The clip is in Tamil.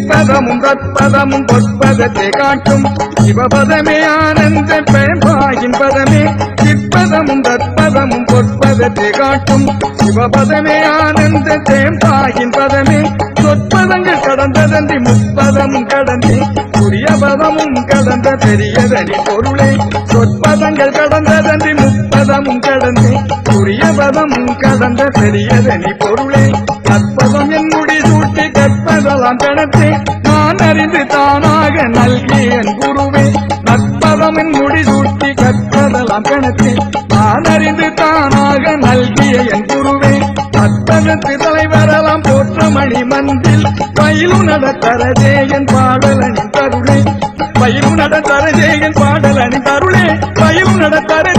சிற்பதமும் தற்பதமும் பொற்பதத்தை காட்டும் சிவபதமே ஆனந்த பயன்பாயின் பதமே. சிற்பதமும் தற்பதமும் பொற்பதத்தை காட்டும் சிவபதமே ஆனந்த தேம்பாயின் பதமே. சொற்பதங்கள் கடந்ததன்றி முப்பதமும் கடந்தே. புரிய பதமும் கடந்த பெரியதனி பொருளே. சொற்பதங்கள் கடந்ததன்றி முப்பதமும் கடந்தே. புரிய பதமும் கடந்த பெரியதனி பொருளே. தற்பதம் என்னுடைய கற்பதெல்லாம் கணத்தே நான் அறிந்து தானாக நல்கி என் குருவே. நற்பதம் என் முடி சூட்டி கற்பதெல்லாம் கணத்தே நான் அறிந்து தானாக நல்கிய என் குருவே. நற்பதத்து தலைவரலாம் போற்ற மணி மந்தில் பயிலு நடத்தரதே என் பாடலனின் தருளே பயிலு நடத்தரதே என் பாடலனின் தருளே பயிலு நடத்தர